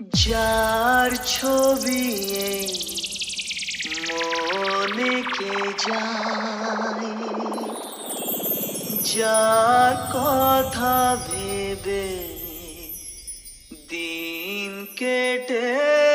যার ছবি মনে কে যায়? যার কথা ভেবে দিন কেটে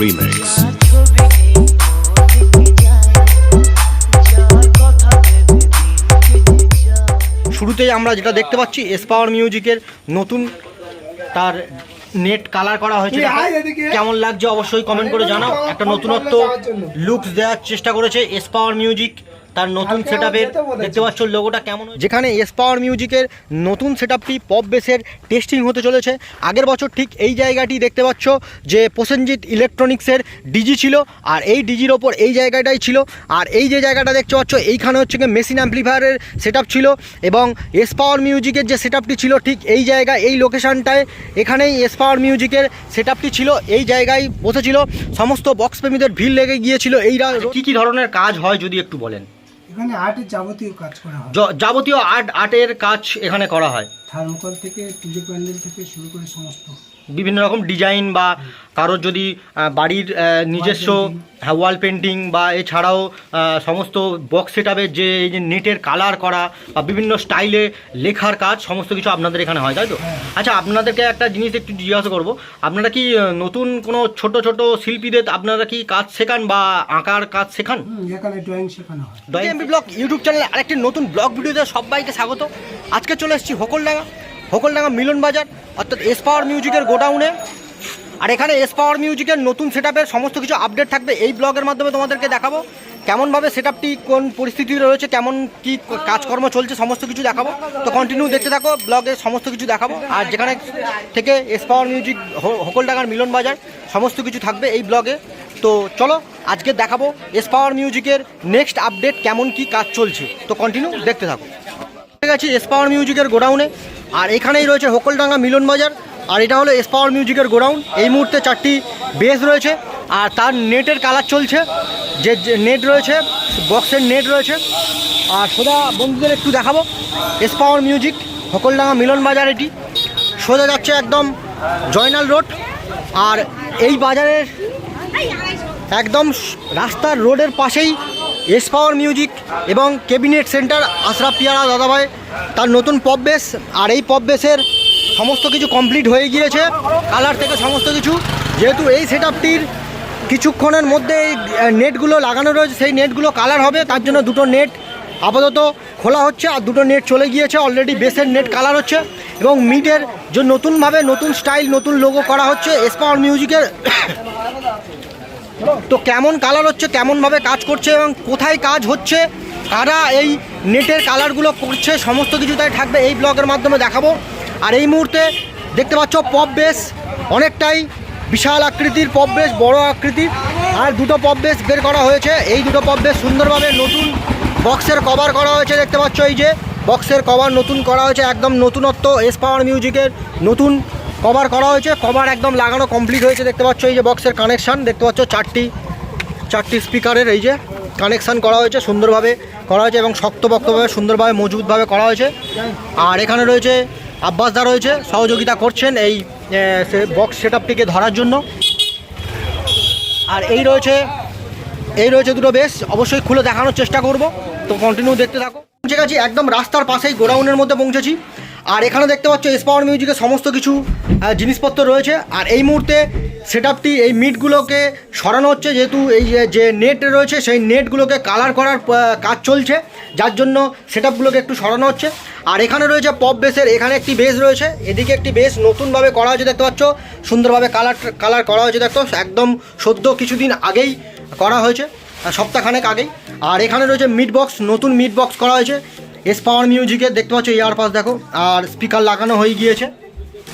remix. শুরুতেই আমরা যেটা দেখতে পাচ্ছি এসপাওয়ার মিউজিকের নতুন তার নেট কালার করা হয়েছে। কেমন লাগছে অবশ্যই কমেন্ট করে জানাও। একটা নতুনত্ব লুকস দেওয়ার চেষ্টা করেছে এস পাওয়ার মিউজিক তার নতুন সেট দেখতে পাচ্ছ লোগোটা কেমন যেখানে এস পাওয়ার মিউজিকের নতুন সেট আপটি পপ বেসের টেস্টিং হতে চলেছে। আগের বছর ঠিক এই জায়গাটি দেখতে পাচ্ছ যে প্রসেনজিৎ ইলেকট্রনিক্সের ডিজি ছিল আর এই ডিজির ওপর এই জায়গাটাই ছিল। আর এই যে জায়গাটা দেখতে পাচ্ছ এইখানে হচ্ছে গিয়ে মেশিন অ্যাম্পলিফায়ারের সেট ছিল এবং এস পাওয়ার মিউজিকের যে সেট ছিল ঠিক এই জায়গা এই লোকেশানটায় এখানেই এস পাওয়ার মিউজিকের সেট ছিল এই জায়গায় বসেছিল। সমস্ত বক্স প্রেমীদের ভিড় লেগে গিয়েছিল। এই কি কি ধরনের কাজ হয় যদি একটু বলেন? এখানে আর্টের যাবতীয় কাজ করা হয়। য- যাবতীয় আর্ট আর্টের কাজ এখানে করা হয়। থার্মোকল থেকে পুজো প্যান্ডেল থেকে শুরু করে সমস্ত। বিভিন্ন রকম ডিজাইন বা কারোর যদি বাড়ির নিজস্ব হ্যাঁ ওয়াল পেন্টিং বা এছাড়াও সমস্ত বক্স সেটাপের যে এই যে নেটের কালার করা বা বিভিন্ন স্টাইলে লেখার কাজ সমস্ত কিছু আপনাদের এখানে হয় তাই তো? আচ্ছা আপনাদেরকে একটা জিনিস একটু জিজ্ঞাসা করব। আপনারা কি নতুন কোনো ছোট ছোট শিল্পীদের আপনারা কি কাজ শেখান বা আঁকার কাজ শেখান? এখানে ড্রয়িং শেখানো হয়। এমবি ব্লগ ইউটিউব চ্যানেলে আরেকটি নতুন ব্লগ ভিডিওতে সবাইকে স্বাগত। আজকে চলে এসেছি হোকলডাঙ্গা। হোকলডাঙ্গা মিলন বাজার, অর্থাৎ এস পাওয়ার মিউজিকের গোডাউনে আর এখানে এস পাওয়ার মিউজিকের নতুন সেট সমস্ত কিছু আপডেট থাকবে এই ব্লগের মাধ্যমে তোমাদেরকে দেখাবো। কেমনভাবে সেট কোন পরিস্থিতি রয়েছে, কেমন কি কাজকর্ম চলছে, সমস্ত কিছু দেখাবো। তো কন্টিনিউ দেখতে থাকো ব্লগে সমস্ত কিছু দেখাবো। আর যেখানে থেকে এস পাওয়ার মিউজিক হোকলডাঙ্গার মিলন বাজার, সমস্ত কিছু থাকবে এই ব্লগে তো চলো, আজকে দেখাবো এস পাওয়ার মিউজিকের নেক্সট আপডেট কেমন কি কাজ চলছে। তো কন্টিনিউ দেখতে থাকো। ঠিক আছে এস পাওয়ার মিউজিকের গোডাউনে আর এখানেই রয়েছে হোকলডাঙ্গা মিলন বাজার, আর এটা হলো এস পাওয়ার মিউজিকের গোডাউন। এই মুহূর্তে চারটি বেস রয়েছে, আর তার নেটের কালার চলছে, যে নেট রয়েছে, বক্সের নেট রয়েছে। আর সোজা বন্ধুদের একটু দেখাবো এস পাওয়ার মিউজিক হোকলডাঙ্গা মিলন বাজার এটি। সোজা যাচ্ছে একদম জয়নাল রোড, আর এই বাজারের একদম রাস্তার রোডের পাশেই এস পাওয়ার মিউজিক এবং কেবিনেট সেন্টার আশরাফ পিয়ারা দাদাভাই, তার নতুন পপ বেস, আর এই পপ বেসের সমস্ত কিছু কমপ্লিট হয়ে গিয়েছে, কালার থেকে সমস্ত কিছু। যেহেতু এই সেট কিছুক্ষণের মধ্যে এই নেটগুলো লাগানো রয়েছে, সেই নেটগুলো কালার হবে, তার জন্য দুটো নেট আপাতত খোলা হচ্ছে, আর দুটো নেট চলে গিয়েছে অলরেডি বেসের নেট কালার হচ্ছে, এবং মিডের যে নতুনভাবে নতুন স্টাইল, নতুন লোগো করা হচ্ছে, এস পাওয়ার মিউজিকের তো কেমন কালার হচ্ছে, কেমনভাবে কাজ করছে এবং কোথায় কাজ হচ্ছে, কারা এই নেটের কালারগুলো করছে, সমস্ত কিছু তাই থাকবে এই ব্লগের মাধ্যমে দেখাবো। আর এই মুহূর্তে দেখতে পাচ্ছ পপ বেস অনেকটাই বিশাল আকৃতির পপ বেস বড় আকৃতির। আর দুটো পপ বেস বের করা হয়েছে। এই দুটো পপ বেস সুন্দরভাবে নতুন বক্সের কভার করা হয়েছে, দেখতে পাচ্ছ এই যে। বক্সের কভার নতুন করা হয়েছে, একদম নতুনত্ব এস পাওয়ার মিউজিকের নতুন কভার করা হয়েছে, কভার একদম লাগানো কমপ্লিট হয়েছে, দেখতে পাচ্ছ এই যে বক্সের কানেকশান দেখতে পাচ্ছ চারটি চারটি স্পিকারের এই যে কানেকশান করা হয়েছে, সুন্দরভাবে করা হয়েছে এবং শক্তপোক্তভাবে, সুন্দরভাবে, মজবুতভাবে করা হয়েছে। আর এখানে রয়েছে আব্বাসদা রয়েছে, সহযোগিতা করছেন এই বক্স সেট ধরার জন্য। আর এই রয়েছে এই রয়েছে দুটো বেশ অবশ্যই খুলে দেখানোর চেষ্টা করব। তো কন্টিনিউ দেখতে থাকো। পৌঁছে গেছি, একদম রাস্তার পাশেই গোডাউনের মধ্যে পৌঁছেছি। আর এখানে দেখতে পাচ্ছ এস পাওয়ার মিউজিকের সমস্ত কিছু জিনিসপত্র রয়েছে। আর এই মুহূর্তে সেট আপটি এই মিটগুলোকে সরানো হচ্ছে, যেহেতু এই যে- নেট রয়েছে, সেই নেটগুলোকে কালার করার কাজ চলছে। যার জন্য সেট আপগুলোকে একটু সরানো হচ্ছে। আর এখানে রয়েছে পপ বেসের এখানে একটি বেস রয়েছে। এদিকে একটি বেস নতুনভাবে করা হয়েছে, দেখতে পাচ্ছ। সুন্দরভাবে কালার কালার করা হয়েছে, দেখতো একদম সদ্য কিছুদিন আগেই করা হয়েছে, সপ্তাহখানেক আগেই। আর এখানে রয়েছে মিড বক্স নতুন মিট বক্স করা হয়েছে। এস পাওয়ার মিউজিকের দেখতে পাচ্ছ ইয়ার পাস দেখো, আর স্পিকার লাগানো হয়ে গিয়েছে,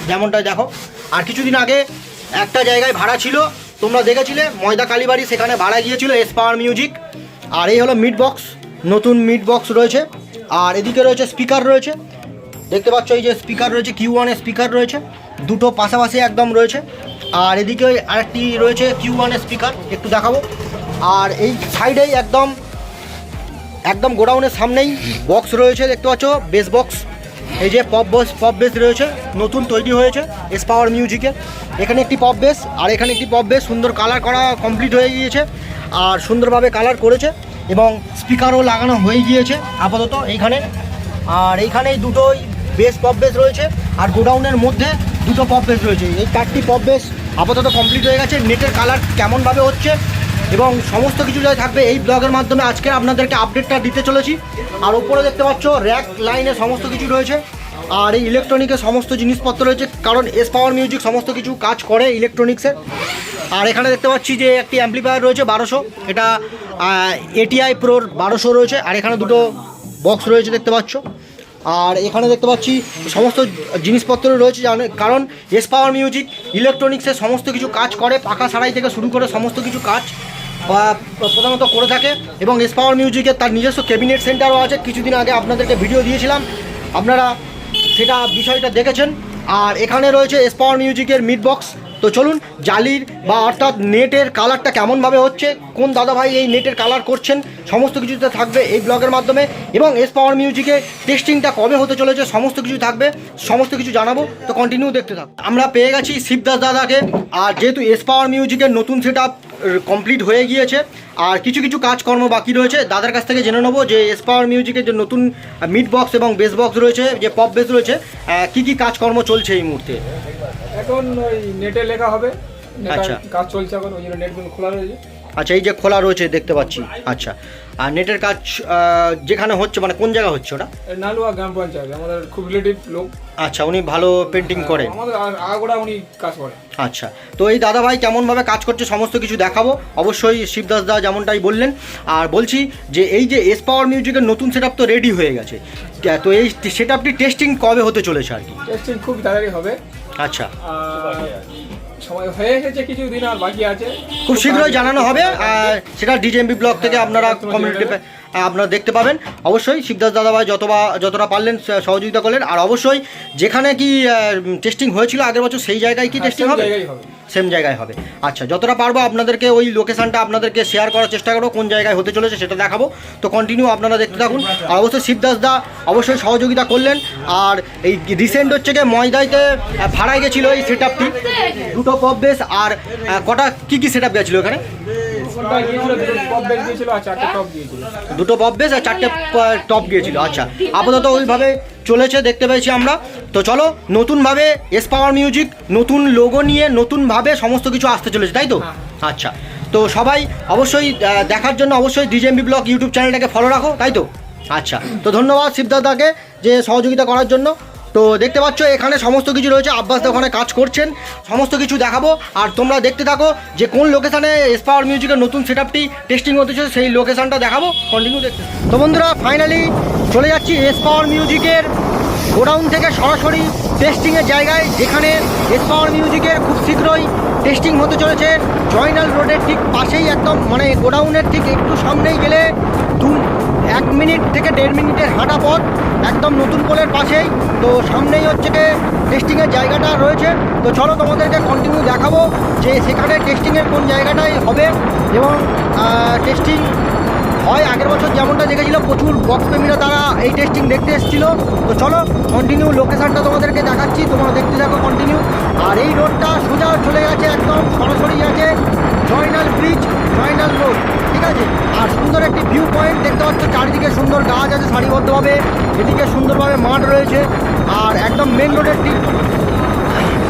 যেমনটা দেখো। আর কিছুদিন আগে একটা জায়গায় ভাড়া ছিল, তোমরা দেখেছিলে, ময়দা কালীবাড়ি সেখানে ভাড়া গিয়েছিল এস পাওয়ার মিউজিক আর এই হলো মিড বক্স নতুন মিড বক্স রয়েছে। আর এদিকে রয়েছে স্পিকার রয়েছে। দেখতে পাচ্ছ এই যে স্পিকার রয়েছে কিউ ওয়ানের স্পিকার রয়েছে। দুটো পাশাপাশি একদম রয়েছে। আর এদিকে আরেকটি রয়েছে কিউ ওয়ানের স্পিকার একটু দেখাবো। আর এই সাইডেই একদম একদম গোডাউনের সামনেই বক্স রয়েছে, দেখতে পাচ্ছ? বেস বক্স এই যে পপ বস পপ বেস রয়েছে, নতুন তৈরি হয়েছে এস পাওয়ার মিউজিকের এখানে একটি পপ বেস আর এখানে একটি পপ বেস সুন্দর কালার করা কমপ্লিট হয়ে গিয়েছে, আর সুন্দরভাবে কালার করেছে, এবং স্পিকারও লাগানো হয়ে গিয়েছে, আপাতত এইখানে। আর এইখানেই দুটোই বেস পপ বেস রয়েছে, আর গোডাউনের মধ্যে দুটো পপ বেস রয়েছে। এই চারটি পপ বেস আপাতত কমপ্লিট হয়ে গেছে। নেটের কালার কেমনভাবে হচ্ছে এবং সমস্ত কিছু যা থাকবে এই ব্লগের মাধ্যমে আজকে আপনাদেরকে আপডেটটা দিতে চলেছি। আর উপরে দেখতে পাচ্ছ র্যাক লাইনে সমস্ত কিছু রয়েছে। আর এই ইলেকট্রনিকের সমস্ত জিনিসপত্র রয়েছে, কারণ এস পাওয়ার মিউজিক সমস্ত কিছু কাজ করে ইলেকট্রনিক্সের আর এখানে দেখতে পাচ্ছি যে একটি অ্যাম্পলিফায়ার রয়েছে, বারোশো। এটা এটিআই প্রোর বারোশো রয়েছে। আর এখানে দুটো বক্স রয়েছে দেখতে পাচ্ছ। আর এখানে দেখতে পাচ্ছি সমস্ত জিনিসপত্র রয়েছে কারণ এস পাওয়ার মিউজিক ইলেকট্রনিক্সের সমস্ত কিছু কাজ করে, পাকা সারাই থেকে শুরু করে সমস্ত কিছু কাজ। প্রধানত করে থাকে এবং এস পাওয়ার মিউজিকের তার নিজস্ব ক্যাবিনেট সেন্টারও আছে। কিছুদিন আগে আপনাদেরকে ভিডিও দিয়েছিলাম। আপনারা সেটা বিষয়টা দেখেছেন। আর এখানে রয়েছে এস পাওয়ার মিউজিকের মিড বক্স তো চলুন, জালির বা অর্থাৎ নেটের কালারটা কেমনভাবে হচ্ছে, কোন দাদাভাই এই নেটের কালার করছেন, সমস্ত কিছুতে থাকবে এই ব্লগের মাধ্যমে। এবং এস পাওয়ার মিউজিকে টেস্টিংটা কবে হতে চলেছে, সমস্ত কিছু থাকবে, সমস্ত কিছু জানাব। তো কন্টিনিউ দেখতে থাক আমরা পেয়ে গেছি শিবদাস দাদাকে। আর যেহেতু এস পাওয়ার মিউজিকের নতুন সেট কমপ্লিট হয়ে গিয়েছে। আর কিছু কিছু কাজকর্ম বাকি রয়েছে। দাদার কাছ থেকে জেনে নেব যে এসপাওয়ার মিউজিকের যে নতুন মিড বক্স এবং বেস বক্স রয়েছে যে পপ বেস রয়েছে কি কি কাজকর্ম চলছে এই মুহূর্তে? এখন ওই নেটে লেখা হবে। আচ্ছা। কাজ চলছে এখন ওই জন্য নেটগুলো খোলা রয়েছে। আচ্ছা এই যে খোলা রয়েছে দেখতে পাচ্ছি। আচ্ছা আর নেটের কাজ যেখানে হচ্ছে মানে কোন জায়গা হচ্ছে ওটা? নালুয়া গ্রাম পঞ্চায়েত আমাদের খুব রিলেটিভ লোক। আচ্ছা উনি ভালো পেন্টিং করেন। আমাদের আ- আগাগোড়া উনি কাজ করে আচ্ছা তো এই দাদা ভাই কেমনভাবে কাজ করছে সমস্ত কিছু দেখাবো। অবশ্যই শিবদাস দা যেমনটাই বললেন আর বলছি যে এই যে এস পাওয়ার মিউজিকের নতুন সেট তো রেডি হয়ে গেছে। তো এই সেটআপটি টেস্টিং কবে হতে চলেছে আর কি? টেস্টিং খুব তাড়াতাড়ি হবে। আচ্ছা। সময় হয়ে এসেছে কিছু দিন আর বাকি আছে। খুব শীঘ্রই জানানো হবে আর সেটা ডিজেএমবি ব্লক থেকে আপনারা কমিউনিটি আপনারা দেখতে পাবেন। অবশ্যই শিবদাস দাদাভাই যতবা যতটা পারলেন সহযোগিতা করলেন। আর অবশ্যই যেখানে কি টেস্টিং হয়েছিল আগের বছর সেই জায়গায় কি হ্যাঁ, টেস্টিং হবে? সেম জায়গায় হবে। আচ্ছা যতটা পারব আপনাদেরকে ওই লোকেশনটা আপনাদেরকে শেয়ার করার চেষ্টা করব কোন জায়গায় হতে চলেছে সেটা দেখাবো। তো কন্টিনিউ আপনারা দেখতে থাকুন। আর অবশ্যই শিবদাস দা অবশ্যই সহযোগিতা করলেন। আর এই রিসেন্ট হচ্ছে গিয়ে ময়দাইতে ভাড়ায় গেছিল এই সেট আপটি দুটো পপ বেস আর কটা কি কি সেট আপ গেছিল এখানে? দুটো পপ বেল আর চারটে টপ দিয়েছিল বেস আর চারটে টপ গিয়েছিল আচ্ছা। আপাতত ওইভাবে চলেছে দেখতে পেয়েছি আমরা। তো চলো নতুনভাবে এস পাওয়ার মিউজিক নতুন লোগো নিয়ে নতুনভাবে সমস্ত কিছু আসতে চলেছে তাই তো? আচ্ছা। তো সবাই অবশ্যই দেখার জন্য অবশ্যই ডিজেএমবি ব্লগ ইউটিউব চ্যানেলটাকে ফলো রাখো তাই তো? আচ্ছা। তো ধন্যবাদ শিবদাদাকে যে সহযোগিতা করার জন্য। তো দেখতে পাচ্ছ, এখানে সমস্ত কিছু রয়েছে। আব্বাস ওখানে কাজ করছেন। সমস্ত কিছু দেখাবো। আর তোমরা দেখতে থাকো যে কোন লোকেশানে এস পাওয়ার মিউজিকের নতুন সেট আপটি টেস্টিং হতেছে সেই লোকেশানটা দেখাবো। কন্টিনিউ দেখতে তো বন্ধুরা ফাইনালি চলে যাচ্ছি এস পাওয়ার মিউজিকের গোডাউন থেকে সরাসরি টেস্টিংয়ের জায়গায়, যেখানে এস পাওয়ার মিউজিকের খুব শীঘ্রই টেস্টিং হতে চলেছে। জয়নাল রোডের ঠিক পাশেই একদম মানে গোডাউনের ঠিক একটু সামনেই গেলে দু এক মিনিট থেকে দেড় মিনিটের হাঁটা পথ একদম নতুন পোলের পাশেই। তো সামনেই হচ্ছে গিয়ে টেস্টিংয়ের জায়গাটা রয়েছে। তো চলো তোমাদেরকে কন্টিনিউ দেখাবো যে সেখানে টেস্টিংয়ের কোন জায়গাটাই হবে এবং টেস্টিং হয় আগের বছর যেমনটা দেখেছিল, প্রচুর বক্স প্রেমীরা তারা এই টেস্টিং দেখতে এসেছিল। তো চলো কন্টিনিউ লোকেশানটা তোমাদেরকে দেখাচ্ছি, তোমরা দেখতে থাকো কন্টিনিউ আর এই রোডটা সোজা চলে গেছে একদম সরাসরি আছে জয়নাল ব্রিজ জয়নাল রোড আছে। আর সুন্দর একটি ভিউ পয়েন্ট দেখতে পাচ্ছ, চারিদিকে সুন্দর গাছ আছে সারিবদ্ধভাবে। এদিকে সুন্দরভাবে মাঠ রয়েছে। আর একদম মেন রোডের ঠিক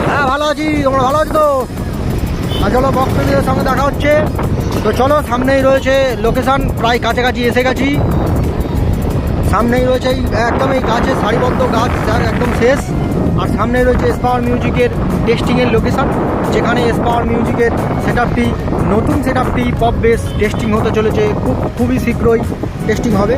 হ্যাঁ ভালো আছি, তোমরা ভালো আছো তো? আর চলো বক্স প্রেমীদের সঙ্গে দেখা হচ্ছে। তো চলো, সামনেই রয়েছে লোকেশন প্রায় কাছাকাছি এসে গেছি। সামনেই রয়েছে একদম এই গাছের সারিবদ্ধ গাছ যার একদম শেষ। আর সামনে রয়েছে এসপাওয়ার মিউজিকের টেস্টিংয়ের লোকেশন যেখানে এসপাওয়ার মিউজিকের সেট আপটি নতুন সেট আপটি পপ বেস টেস্টিং হতে চলেছে। খুব, খুবই শীঘ্রই টেস্টিং হবে।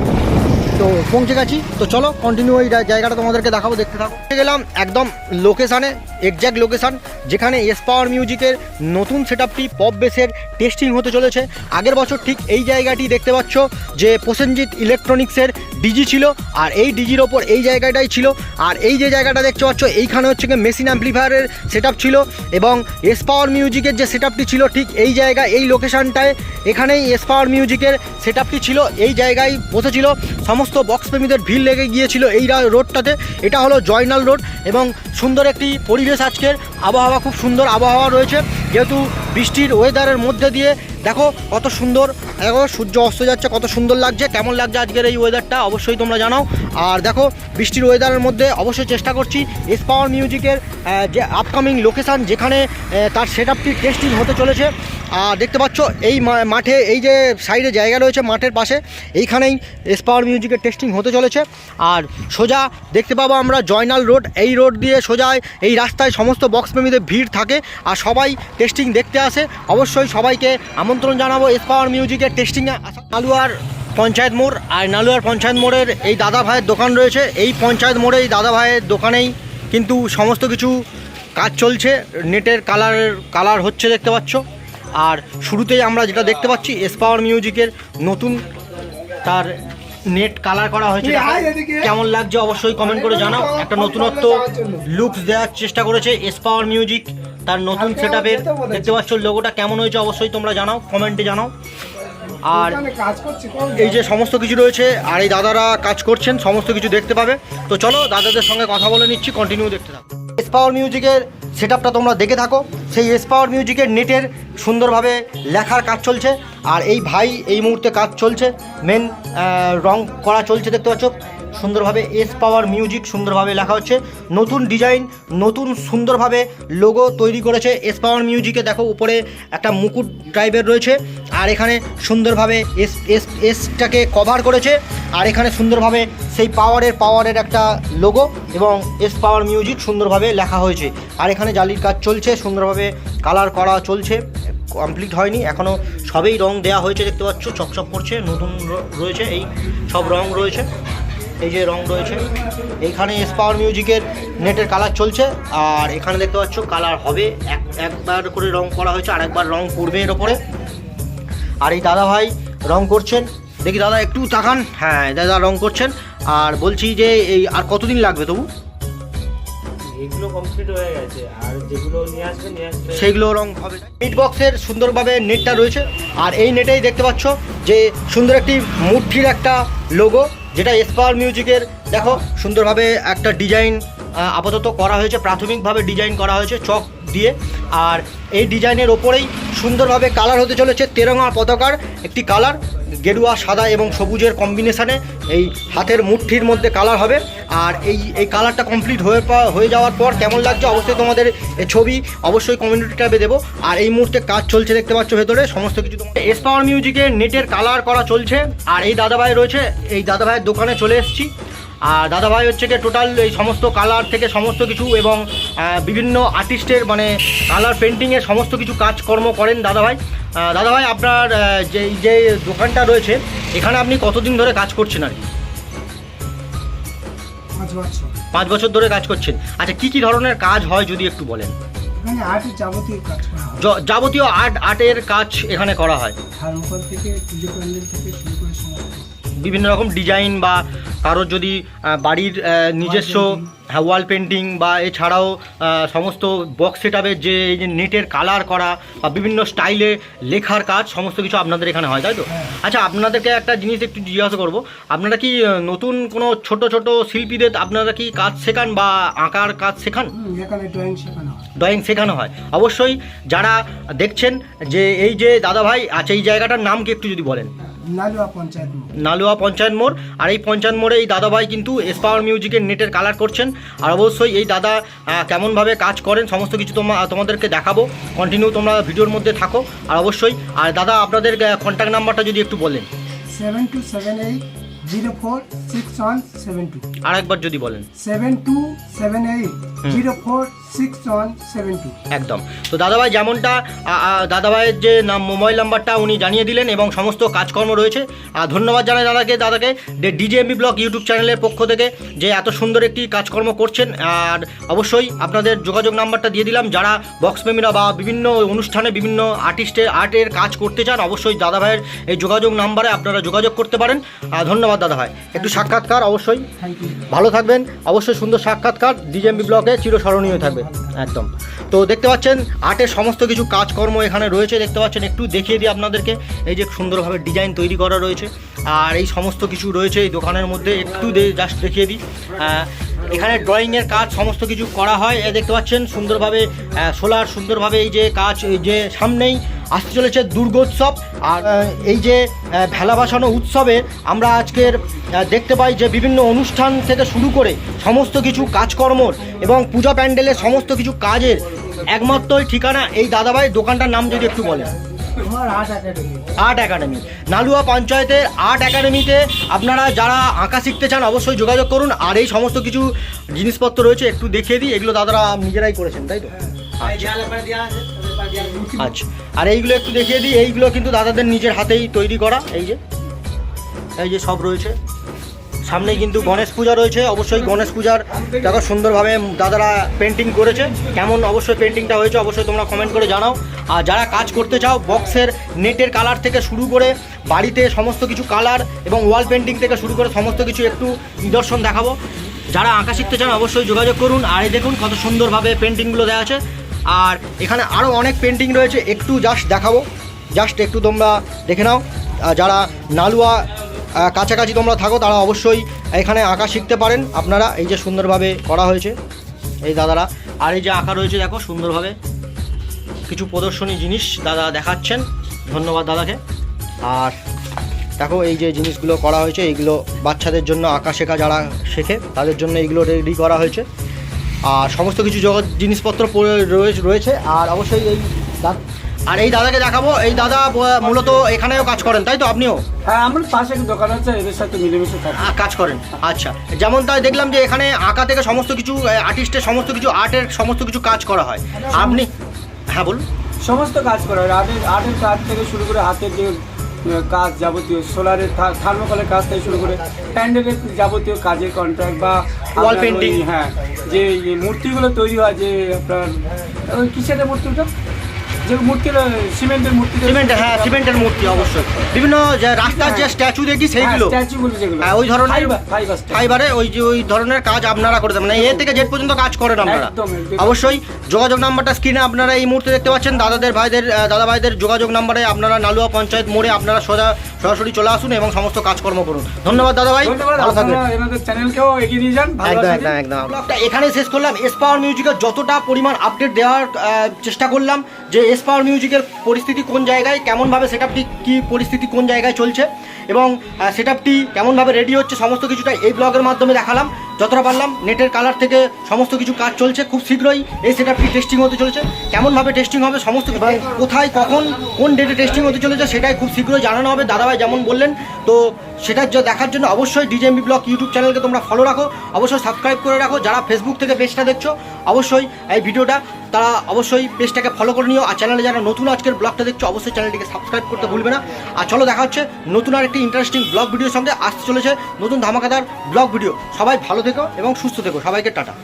তো পৌঁছে গেছি। তো চলো কন্টিনিউ এই জায়গাটা তোমাদেরকে দেখাবো, দেখতে থাকো। গেলাম একদম লোকেশানে এক্স্যাক্ট লোকেশান যেখানে এস পাওয়ার মিউজিকের নতুন সেট আপটি পপ বেসের টেস্টিং হতে চলেছে। আগের বছর ঠিক এই জায়গাটি দেখতে পাচ্ছ যে প্রসেনজিৎ ইলেকট্রনিক্সের ডিজি ছিল, আর এই ডিজির ওপর এই জায়গাটাই ছিল। আর এই যে জায়গাটা দেখতে পাচ্ছ, এইখানে হচ্ছে গিয়ে মেশিন অ্যাম্পলিফায়ারের সেট ছিল, এবং এস পাওয়ার মিউজিকের যে সেট ছিল ঠিক এই জায়গা এই লোকেশানটায় এখানেই এস পাওয়ার মিউজিকের সেট ছিল, এই জায়গায় বসেছিল। সমস্ত বক্স প্রেমীদের ভিড় লেগে গিয়েছিল এই রোডটাতে। এটা হলো জয়নাল রোড এবং সুন্দর একটি পরিবেশ আজকের। আবহাওয়া খুব সুন্দর আবহাওয়া রয়েছে। যেহেতু বৃষ্টির ওয়েদারের মধ্যে দিয়ে দেখো কত সুন্দর, দেখো সূর্য অস্ত যাচ্ছে, কত সুন্দর লাগছে, কেমন লাগছে আজকের এই ওয়েদারটা অবশ্যই তোমরা জানাও। আর দেখো বৃষ্টির ওয়েদারের মধ্যে অবশ্যই চেষ্টা করছি এস পাওয়ার মিউজিকের যে আপকামিং লোকেশান যেখানে তার সেট আপটি টেস্টিং হতে চলেছে। আর দেখতে পাচ্ছ, এই মাঠে, এই যে সাইডে জায়গা রয়েছে মাঠের পাশে, এইখানেই এস পাওয়ার মিউজিকের টেস্টিং হতে চলেছে। আর সোজা দেখতে পাবো আমরা জয়নাল রোড এই রোড দিয়ে সোজায়, এই রাস্তায় সমস্ত বক্স প্রেমীদের ভিড় থাকে আর সবাই টেস্টিং দেখতে আসে। অবশ্যই সবাইকে আমন্ত্রণ জানাব এস পাওয়ার মিউজিকের টেস্টিংয়ে আসা নালুয়ার পঞ্চায়েত মোড়, আর নালুয়ার পঞ্চায়েত মোড়ের এই দাদা ভাইয়ের দোকান রয়েছে। এই পঞ্চায়েত মোড়ে এই দাদা ভাইয়ের দোকানেই কিন্তু সমস্ত কিছু কাজ চলছে। নেটের কালারের কালার হচ্ছে দেখতে পাচ্ছ। আর শুরুতেই আমরা যেটা দেখতে পাচ্ছি এস পাওয়ার মিউজিকের নতুন তার নেট কালার করা হয়েছে। কেমন লাগছে অবশ্যই কমেন্ট করে জানাও। একটা নতুনত্ব লুকস দেওয়ার চেষ্টা করেছে এস পাওয়ার মিউজিক তার নতুন সেট আপের দেখতে পাচ্ছ লোগোটা কেমন হয়েছে অবশ্যই তোমরা জানাও কমেন্টে জানাও। আর এই যে সমস্ত কিছু রয়েছে আর এই দাদারা কাজ করছেন সমস্ত কিছু দেখতে পাবে। তো চলো দাদাদের সঙ্গে কথা বলে নিচ্ছি কন্টিনিউ দেখতে থাকো। এসপাওয়ার মিউজিকের সেট আপটা তোমরা দেখে থাকো। সেই এস পাওয়ার মিউজিকের নেটের সুন্দরভাবে লেখার কাজ চলছে। আর এই ভাই এই মুহূর্তে কাজ চলছে। মেন রং করা চলছে, দেখতে পাচ্ছ। সুন্দরভাবে এস পাওয়ার মিউজিক সুন্দরভাবে লেখা হচ্ছে। নতুন ডিজাইন নতুন সুন্দরভাবে লোগো তৈরি করেছে এস পাওয়ার মিউজিকে দেখো, উপরে একটা মুকুট টাইপের রয়েছে, আর এখানে সুন্দরভাবে এস এস এসটাকে কভার করেছে, আর এখানে সুন্দরভাবে সেই পাওয়ারের পাওয়ারের একটা লোগো এবং এস পাওয়ার মিউজিক সুন্দরভাবে লেখা হয়েছে। আর এখানে জালির কাজ চলছে, সুন্দরভাবে কালার করা চলছে কমপ্লিট হয়নি এখনও সবেই রং দেওয়া হয়েছে, দেখতে পাচ্ছ, চকচক করছে, নতুন রয়েছে, এই সব রং রয়েছে। এই যে রং রয়েছে এইখানে এস পাওয়ার মিউজিকের নেটের কালার চলছে আর এখানে দেখতে পাচ্ছ কালার হবে এক একবার করে রং করা হয়েছে আর একবার রং করবে এর ওপরে। আর এই দাদা ভাই রং করছেন দেখি দাদা একটু তাকান। হ্যাঁ দাদা রং করছেন আর বলছি যে এই আর কতদিন লাগবে তবু? এগুলো কমপ্লিট হয়ে গেছে আর যেগুলো নিয়ে আসবে নিয়ে আসবে সেইগুলো রং হবে। মিট বক্সের সুন্দরভাবে নেটটা রয়েছে আর এই নেটেই দেখতে পাচ্ছ যে সুন্দর একটি মুঠির একটা লোগো যেটা এসপাওয়ার মিউজিকের, দেখো, সুন্দরভাবে একটা ডিজাইন আপাতত করা হয়েছে, প্রাথমিকভাবে ডিজাইন করা হয়েছে, চক দিয়ে আর এই ডিজাইনের ওপরেই সুন্দরভাবে কালার হতে চলেছে তেরঙ্গা পতাকার একটি কালার, গেরুয়া, সাদা এবং সবুজের কম্বিনেশানে এই হাতের মুঠির মধ্যে কালার হবে। আর এই এই কালারটা কমপ্লিট হয়ে হয়ে যাওয়ার পর কেমন লাগছে অবশ্যই তোমাদের ছবি অবশ্যই কমিউনিটি ট্যাবে দেবো। আর এই মুহূর্তে কাজ চলছে দেখতে পাচ্ছ ভেতরে, সমস্ত কিছু এস পাওয়ার মিউজিকে নেটের কালার করা চলছে। আর এই দাদাভাই রয়েছে, এই দাদাভাইয়ের দোকানে চলে এসেছি। আর দাদাভাই হচ্ছে কি টোটাল এই সমস্ত কালার থেকে সমস্ত কিছু এবং বিভিন্ন আর্টিস্টের মানে কালার পেন্টিংয়ের সমস্ত কিছু কাজকর্ম করেন দাদাভাই। দাদাভাই আপনার যে যে দোকানটা রয়েছে এখানে আপনি কতদিন ধরে কাজ করছেন আর কি? পাঁচ বছর। ধরে কাজ করছেন। আচ্ছা কি কি ধরনের কাজ হয় যদি একটু বলেন? যাবতীয় য- আর্ট আর্টের কাজ এখানে করা হয়। থেকে থেকে বিভিন্ন রকম ডিজাইন বা কারোর যদি বাড়ির নিজস্ব হ্যাঁ ওয়াল পেন্টিং বা এছাড়াও সমস্ত বক্স সেটাপের যে এই যে নেটের কালার করা বা বিভিন্ন স্টাইলে লেখার কাজ সমস্ত কিছু আপনাদের এখানে হয় তাই তো? আচ্ছা আপনাদেরকে একটা জিনিস একটু জিজ্ঞাসা করব। আপনারা কি নতুন কোনো ছোট ছোট শিল্পীদের আপনারা কি কাজ শেখান বা আঁকার কাজ শেখান? ড্রয়িং শেখানো হয়। হয়। অবশ্যই যারা দেখছেন যে এই যে দাদাভাই আচ্ছা এই জায়গাটার নাম কি একটু যদি বলেন। নালুয়া পঞ্চায়েত মোড়। আর এই পঞ্চায়েত মোড়ে এই দাদাভাই কিন্তু এস পাওয়ার মিউজিকের নেটের কালার করছেন। আর অবশ্যই এই দাদা কেমনভাবে কাজ করেন সমস্ত কিছু তোমা তোমাদেরকে দেখাবো। কন্টিনিউ তোমরা ভিডিওর মধ্যে থাকো। আর অবশ্যই আর দাদা আপনাদের কন্ট্যাক্ট নাম্বারটা যদি একটু বলেন। Seven two seven eight zero four six one seven two. আর একবার যদি বলেন। Seven two seven eight zero four six one seven two একদম। তো দাদাভাই যেমনটা দাদাভাইয়ের যে নাম মোবাইল নাম্বারটা উনি জানিয়ে দিলেন এবং সমস্ত কাজকর্ম রয়েছে। আর ধন্যবাদ জানাই দাদাকে দাদাকে ডিজেএমবি ব্লগ ইউটিউব চ্যানেলের পক্ষ থেকে যে এত সুন্দর একটি কাজকর্ম করছেন। আর অবশ্যই আপনাদের যোগাযোগ নাম্বারটা দিয়ে দিলাম। যারা বক্স প্রেমীরা বা বিভিন্ন অনুষ্ঠানে বিভিন্ন আর্টিস্টের আর্টের কাজ করতে চান অবশ্যই দাদাভাইয়ের এই যোগাযোগ নাম্বারে আপনারা যোগাযোগ করতে পারেন। আর ধন্যবাদ দাদাভাই। একটু সাক্ষাৎকার অবশ্যই। ভালো থাকবেন। অবশ্যই সুন্দর সাক্ষাৎকার। ডিজেএমবি ব্লগে চিরস্মরণীয় থাকবে, একদম। তো দেখতে পাচ্ছেন, আর্টের সমস্ত কিছু কাজকর্ম এখানে রয়েছে, দেখতে পাচ্ছেন, একটু দেখিয়ে দিই আপনাদেরকে। এই যে সুন্দরভাবে ডিজাইন তৈরি করা রয়েছে, আর এই সমস্ত কিছু রয়েছে এই দোকানের মধ্যে, একটু জাস্ট দেখিয়ে দিই। এখানে ড্রয়িংয়ের কাজ সমস্ত কিছু করা হয়। এ দেখতে পাচ্ছেন, সুন্দরভাবে সোলার সুন্দরভাবে এই যে কাজ, এই যে সামনেই আসতে চলেছে দুর্গোৎসব। আর এই যে ভেলা ভাসানো উৎসবে আমরা আজকের দেখতে পাই যে বিভিন্ন অনুষ্ঠান থেকে শুরু করে সমস্ত কিছু কাজকর্মর এবং পূজা প্যান্ডেলের সমস্ত কিছু কাজের একমাত্রই ঠিকানা এই দাদাভাই দোকানটার নাম যদি একটু বলেন। Art academy. নালুয়া পঞ্চায়েতের আর্ট একাডেমিতে আপনারা যারা আঁকা শিখতে চান অবশ্যই যোগাযোগ করুন। আর এই সমস্ত কিছু জিনিসপত্র রয়েছে, একটু দেখিয়ে দিই। এগুলো দাদারা নিজেরাই করেছেন, তাই তো? আচ্ছা। আর এইগুলো একটু দেখিয়ে দিই। এইগুলো কিন্তু দাদাদের নিজের হাতেই তৈরি করা। এই যে এই যে সব রয়েছে। সামনেই কিন্তু গণেশ পূজা রয়েছে। অবশ্যই গণেশ পূজার দেখো সুন্দরভাবে দাদারা পেন্টিং করেছে। কেমন অবশ্যই পেন্টিংটা হয়েছে, অবশ্যই তোমরা কমেন্ট করে জানাও। আর যারা কাজ করতে চাও বক্সের নেটের কালার থেকে শুরু করে বাড়িতে সমস্ত কিছু কালার এবং ওয়াল পেন্টিং থেকে শুরু করে সমস্ত কিছু একটু নিদর্শন দেখাবো। যারা আঁকা শিখতে চান, অবশ্যই যোগাযোগ করুন। আর এই দেখুন কত সুন্দরভাবে পেন্টিংগুলো দেওয়া আছে। আর এখানে আরও অনেক পেন্টিং রয়েছে, একটু জাস্ট দেখাবো। জাস্ট একটু তোমরা দেখে নাও। যারা নালুয়া কাছাকাছি তোমরা থাকো, তারা অবশ্যই এখানে আঁকা শিখতে পারেন। আপনারা এই যে সুন্দরভাবে করা হয়েছে, এই দাদারা। আর এই যে আঁকা রয়েছে, দেখো সুন্দরভাবে। কিছু প্রদর্শনী জিনিস দাদা দেখাচ্ছেন। ধন্যবাদ দাদাকে। আর দেখো, এই যে জিনিসগুলো করা হয়েছে, এইগুলো বাচ্চাদের জন্য আঁকা শেখা যারা শেখে, তাদের জন্য এইগুলো রেডি করা হয়েছে। আর সমস্ত কিছু জগৎ জিনিসপত্র রয়েছে আর অবশ্যই এই আর এই দাদাকে দেখাবো। এই দাদা মূলত এখানেও কাজ করেন তাই তো আপনিও? হ্যাঁ আমার পাশে দোকান আছে এদের সাথে মিলেমিশে কাজ করেন। আচ্ছা যেমন তাই দেখলাম যে এখানে আঁকা থেকে সমস্ত কিছু আর্টিস্টের সমস্ত কিছু আর্টের সমস্ত কিছু কাজ করা হয়। আপনি হ্যাঁ বলুন। সমস্ত কাজ করা হয়। আর্টের আর্টের কাজ থেকে শুরু করে হাতের যে কাজ যাবতীয় সোলারের থার্মোকলের কাজ থেকে শুরু করে প্যান্ডেলের যাবতীয় কাজের কন্ট্রাক্ট বা ওই, painting। হ্যাঁ যে মূর্তিগুলো তৈরি হয় যে আপনার কিসের মূর্তিটা? যে মূর্তির সিমেন্টের মূর্তি সিমেন্টের হ্যাঁ সিমেন্টের মূর্তি অবশ্যই। বিভিন্ন যে রাস্তার যে স্ট্যাচু দেখি সেইগুলো। স্ট্যাচুগুলো যেগুলো। হ্যাঁ, ওই ধরনের- ফাইবার ওই যে ওই ধরনের কাজ আপনারা করে দেন মানে এ থেকে পর্যন্ত কাজ করেন আপনারা। অবশ্যই যোগাযোগ নাম্বারটা স্ক্রিনে আপনারা এই মুহূর্তে দেখতে পাচ্ছেন। দাদাদের ভাইদের দাদা ভাইদের যোগাযোগ নাম্বারে আপনারা নালুয়া পঞ্চায়েত মোড়ে আপনারা সোজা সরাসরি চলে আসুন এবং সমস্ত কাজকর্ম করুন। ধন্যবাদ দাদা ভাই ধন্যবাদ ভালো থাকবেন। চ্যানেলকেও এগিয়ে নিয়ে যান। একদম একদম দিন। একদম ব্লগটা এখানে শেষ করলাম। এস পাওয়ার মিউজিকের যতটা পরিমাণ আপডেট দেওয়ার চেষ্টা করলাম যে এস পাওয়ার মিউজিকের পরিস্থিতি কোন জায়গায়, কেমনভাবে সেট আপটি কী পরিস্থিতি কোন জায়গায় চলছে এবং সেট আপটি কেমনভাবে রেডি হচ্ছে, সমস্ত কিছুটা এই ব্লগের মাধ্যমে দেখালাম। যতটা পারলাম নেটের কালার থেকে সমস্ত কিছু কাজ চলছে খুব শীঘ্রই এই সেট আপটি টেস্টিং হতে চলেছে। কেমনভাবে টেস্টিং হবে সমস্ত কোথায় কখন কোন ডেটে টেস্টিং হতে চলেছে সেটাই খুব শীঘ্রই জানানো হবে দাদাভাই যেমন বললেন। তো সেটা যা দেখার জন্য অবশ্যই ডিজেএমবি ব্লগ ইউটিউব চ্যানেলকে তোমরা ফলো রাখো অবশ্যই সাবস্ক্রাইব করে রাখো। যারা ফেসবুক থেকে পেজটা দেখছ অবশ্যই এই ভিডিওটা তারা অবশ্যই পেজটাকে ফলো করে নিও। আর চ্যানেলে যারা নতুন আজকের ব্লগটা দেখছ অবশ্যই চ্যানেলটিকে সাবস্ক্রাইব করতে ভুলবে না। আর চলো দেখা হচ্ছে নতুন আর একটি ইন্টারেস্টিং ব্লগ ভিডিওর সঙ্গে। আসতে চলেছে নতুন ধামাকাদার ব্লগ ভিডিও সবাই ভালো থেকো এবং সুস্থ থেকো। সবাইকে টাটা।